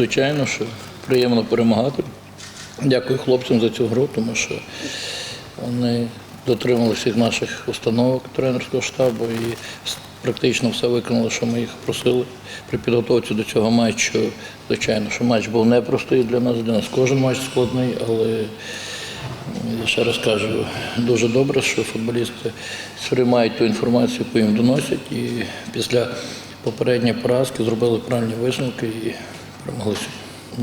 звичайно, що приємно перемагати. Дякую хлопцям за цю гру, тому що вони дотрималися всіх наших установок тренерського штабу і практично все виконали, що ми їх просили при підготовці до цього матчу. Звичайно, що матч був непростий для нас, для нас кожен матч складний, але я ще раз кажу, дуже добре, що футболісти сприймають ту інформацію, яку їм доносять, і після попередньої поразки зробили правильні висновки і перемогли.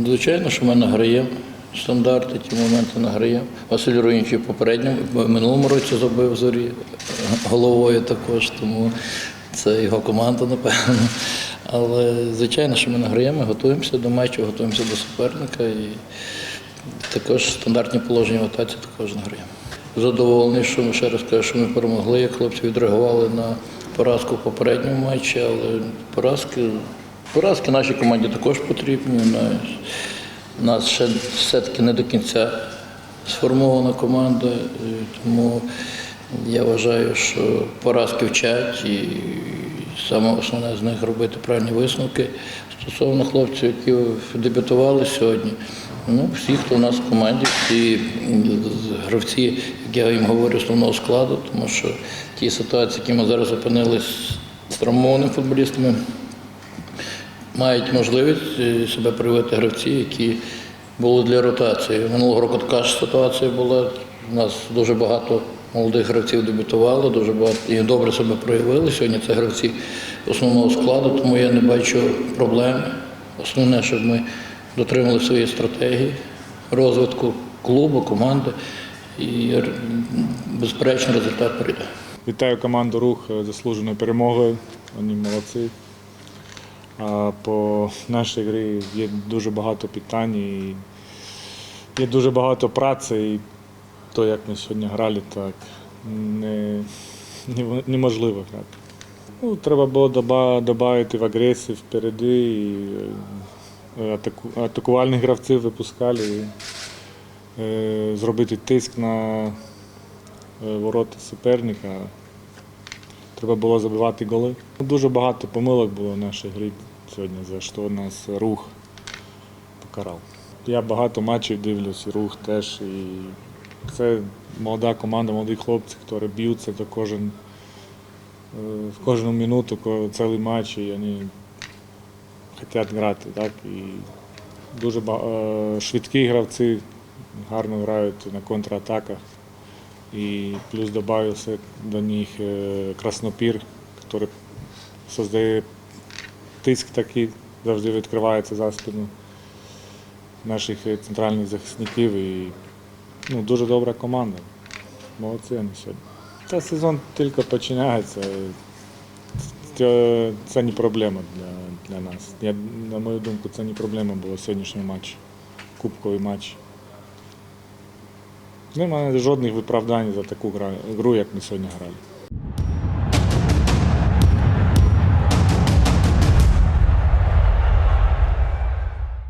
Звичайно, що ми награємо стандарти, ті моменти награємо. Василь Руїнч і попередньому минулому році забив зорі головою також, тому це його команда, напевно. Але звичайно, що ми награємо, готуємося до матчу, готуємося до суперника. І також стандартні положення в атаці також награємо. Задоволений, що ми ще раз кажу, що ми перемогли, як хлопці відреагували на поразку в попередньому матчі, але поразки, поразки нашій команді також потрібні. У нас ще все-таки не до кінця сформована команда, тому я вважаю, що поразки вчать і саме основне з них робити правильні висновки. Стосовно хлопців, які дебютували сьогодні, ну, всі, хто у нас в команді, всі гравці, як я їм говорю, основного складу, тому що ті ситуації, які ми зараз опинились з травмованими футболістами, мають можливість е, себе проявити гравці, які були для ротації. Минулого року така ж ситуація була. У нас дуже багато молодих гравців дебютувало, дуже багато і добре себе проявили. Сьогодні це гравці основного складу, тому я не бачу проблем. Основне, щоб ми дотримали своєї стратегії розвитку клубу, команди, і безперечно результат прийде. Вітаю команду Рух заслуженою перемогою. Вони молодці. По нашій грі є дуже багато питань і є дуже багато праці. І то, як ми сьогодні грали, так не, не- неможливо грати. Ну, треба було додати в агресію впереді, і е, атаку, атакувальних гравців випускали, і, е, зробити тиск на е, ворота суперника. Треба було забивати голи. Дуже багато помилок було в нашій грі сьогодні, за що нас рух покарав. Я багато матчів дивлюсь, і рух теж. І це молода команда, молоді хлопці, які б'ються до кожен, е, в кожну минуту, цілий матч, і вони хочуть грати. Так? І дуже е, швидкі гравці гарно грають на контратаках. І плюс додався до них е, краснопір, який создає тиск такий, завжди відкривається за спину наших центральних захисників. І ну, дуже добра команда. Молодці вони сьогодні. Та сезон тільки починається. Це, це не проблема для, для нас. Я, на мою думку, це не проблема була сьогоднішній матч, кубковий матч. Немає жодних виправдань за таку гру, як ми сьогодні грали.